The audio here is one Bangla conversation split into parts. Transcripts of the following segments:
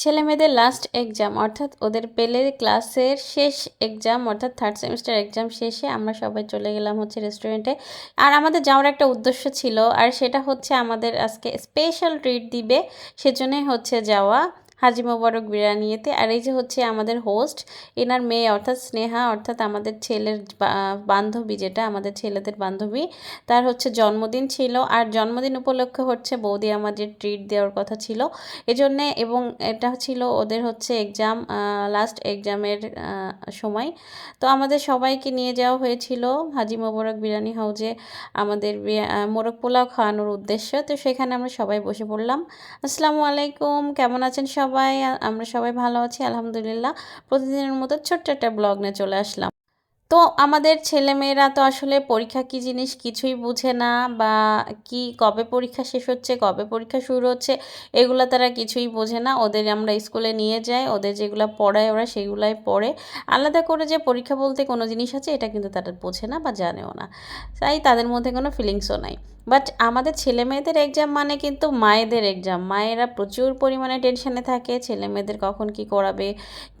ছেলে মেয়েদের লাস্ট এক্সাম অর্থাৎ ওদের পেলে ক্লাসের শেষ এক্সাম অর্থাৎ থার্ড সেমিস্টার এক্সাম শেষে আমরা সবাই চলে গেলাম হচ্ছে রেস্টুরেন্টে আর আমাদের যাওয়ার একটা উদ্দেশ্য ছিল, আর সেটা হচ্ছে আমাদের আজকে স্পেশাল ট্রিট দিবে, সেজন্যই হচ্ছে যাওয়া। হাজি মোবারক বিরিয়ানিতে আর এই যে হচ্ছে আমাদের হোস্ট এনার মেয়ে অর্থাৎ স্নেহা, অর্থাৎ আমাদের ছেলের বান্ধবী যেটা, আমাদের ছেলেদের বান্ধবী, তার হচ্ছে জন্মদিন ছিল। আর জন্মদিন উপলক্ষে হচ্ছে বৌদি আমাদের ট্রিট দেওয়ার কথা ছিল। এজন্যে এবং এটা ছিল ওদের হচ্ছে এক্সাম লাস্ট এক্সামের সময়। তো আমাদের সবাইকে নিয়ে যাওয়া হয়েছিল হাজি মোবারক বিরিয়ানি হাউজে আমাদের মোরগ পোলাও খাওয়ানোর উদ্দেশ্য। তো সেখানে আমরা সবাই বসে পড়লাম। আসসালামু আলাইকুম, কেমন আছেন সবাই আমরা সবাই ভালো আছি আলহামদুলিল্লাহ। প্রতিদিনের মতো ছোট্ট একটা ব্লগ নিয়ে চলে আসলাম। তো আমাদের ছেলেমেয়েরা তো আসলে পরীক্ষা কী জিনিস কিছুই বুঝে না বা কি কবে পরীক্ষা শেষ হচ্ছে, কবে পরীক্ষা শুরু হচ্ছে, এগুলো তারা কিছুই বোঝে না। ওদের আমরা স্কুলে নিয়ে যাই, ওদের যেগুলো পড়ায় ওরা সেগুলাই পড়ে। আলাদা করে যে পরীক্ষা বলতে কোনো জিনিস আছে, এটা কিন্তু তারা বোঝে না বা জানেও না। তাই তাদের মধ্যে কোনো ফিলিংসও নাই। বাট আমাদের ছেলে মেয়েদের এক্সাম মানে কিন্তু মায়েদের এক্সাম মায়েরা প্রচুর পরিমাণে টেনশানে থাকে ছেলে মেয়েদের কখন কি করাবে,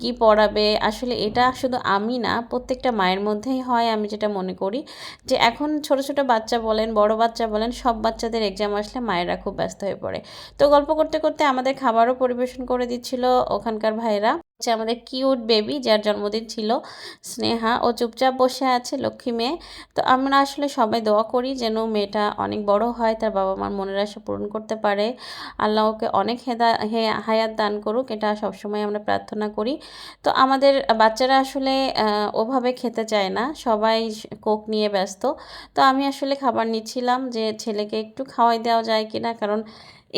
কি পড়াবে। আসলে এটা শুধু আমি না, প্রত্যেকটা মায়ের মধ্যেই হয়, আমি যেটা মনে করি। যে এখন ছোট ছোট বাচ্চা বলেন, বড় বাচ্চা বলেন, সব বাচ্চাদের এক্সাম আসলে মায়েরা খুব ব্যস্ত হয়ে পড়ে। তো গল্প করতে করতে আমাদের খাবারও পরিবেশন করে দিচ্ছিল ওখানকার ভাইরা হচ্ছে আমাদের কিউট বেবি যার জন্মদিন ছিল। স্নেহা ও চুপচাপ বসে আছে, লক্ষ্মী মেয়ে। তো আমরা আসলে সবাই দোয়া করি যেন মেয়েটা অনেক বড় হয়, তার বাবা মার মনের আশা পূরণ করতে পারে। আল্লাহ ওকে অনেক হেদা, হে, হায়াত দান করুক, এটা সবসময় আমরা প্রার্থনা করি। তো আমাদের বাচ্চারা আসলে ওভাবে খেতে চায় না, সবাই কোক নিয়ে ব্যস্ত। তো আমি আসলে খাবার নিচ্ছিলাম যে ছেলেকে একটু খাওয়াই দেওয়া যায় কিনা, কারণ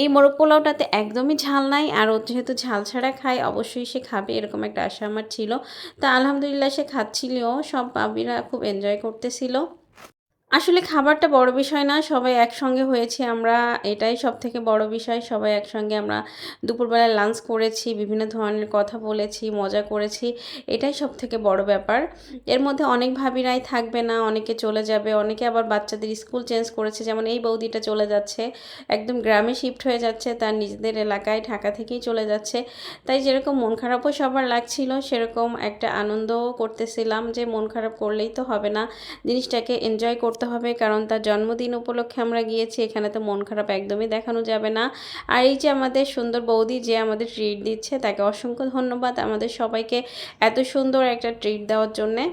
এই মোরগ পোলাওটাতে একদমই ঝাল নাই, আর ও যেহেতু ঝাল ছাড়া খায়, অবশ্যই সে খাবে। এরকম একটা আশা আমার ছিল। তা আলহামদুলিল্লাহ সে খাচ্ছিলও সব বাবিরা খুব এনজয় করতেছিল। আসলে খাবারটা বড় বিষয় না, সবাই একসঙ্গে হয়েছে আমরা, এটাই সব থেকে বড় বিষয়। সবাই একসঙ্গে আমরা দুপুরবেলায় লাঞ্চ করেছি, বিভিন্ন ধরনের কথা বলেছি, মজা করেছি, এটাই সব থেকে বড় ব্যাপার। এর মধ্যে অনেক ভাবিরাই থাকবে না, অনেকে চলে যাবে, অনেকে আবার বাচ্চাদের স্কুল চেঞ্জ করেছে, যেমন এই বৌদিটা চলে যাচ্ছে, একদম গ্রামে শিফট হয়ে যাচ্ছে, তার নিজেদের এলাকায়, ঢাকা থেকেই চলে যাচ্ছে। তাই যেরকম মন খারাপও সবার লাগছিল, সেরকম একটা আনন্দও করতেছিলাম যে মন খারাপ করলেই তো হবে না, জিনিসটাকে এনজয় করতে হবে, কারণ তার জন্মদিন উপলক্ষে আমরা গিয়েছি, এখানে তো মন খারাপ একদমই দেখানো যাবে না। আর এই যে আমাদের সুন্দর বৌদি যে আমাদের ট্রিট দিচ্ছে, তাকে অসংখ্য ধন্যবাদ আমাদের সবাইকে এত সুন্দর একটা ট্রিট দেওয়ার জন্যে।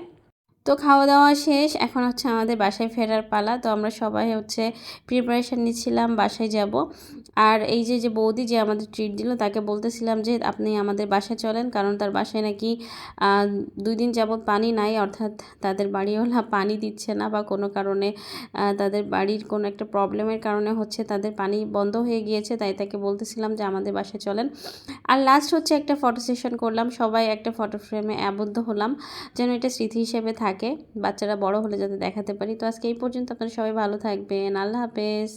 তো খাওয়া দাওয়া শেষ, এখন হচ্ছে আমাদের বাসায় ফেরার পালা। তো আমরা সবাই হচ্ছে প্রিপারেশান নিচ্ছিলাম, বাসায় যাব। আর এই যে যে বৌদি যে আমাদের ট্রিট দিল, তাকে বলতেছিলাম যে, আপনি আমাদের বাসায় চলেন, কারণ তার বাসায় নাকি দুই দিন যাবৎ পানি নাই, অর্থাৎ তাদের বাড়িওয়ালা পানি দিচ্ছে না বা কোনো কারণে তাদের বাড়ির কোনো একটা প্রবলেমের কারণে হচ্ছে তাদের পানি বন্ধ হয়ে গিয়েছে, তাই তাকে বলতেছিলাম যে, আমাদের বাসায় চলেন। আর লাস্ট হচ্ছে একটা ফটো সেশন করলাম, সবাই একটা ফটো ফ্রেমে আবদ্ধ হলাম, যেন এটা স্মৃতি হিসেবে থাকে। বাচ্চারা বড় হলে যাতে দেখাতে পারি। তো আজকে এই পর্যন্ত আপনারা সবাই ভালো থাকবেন। আল্লাহ হাফেজ।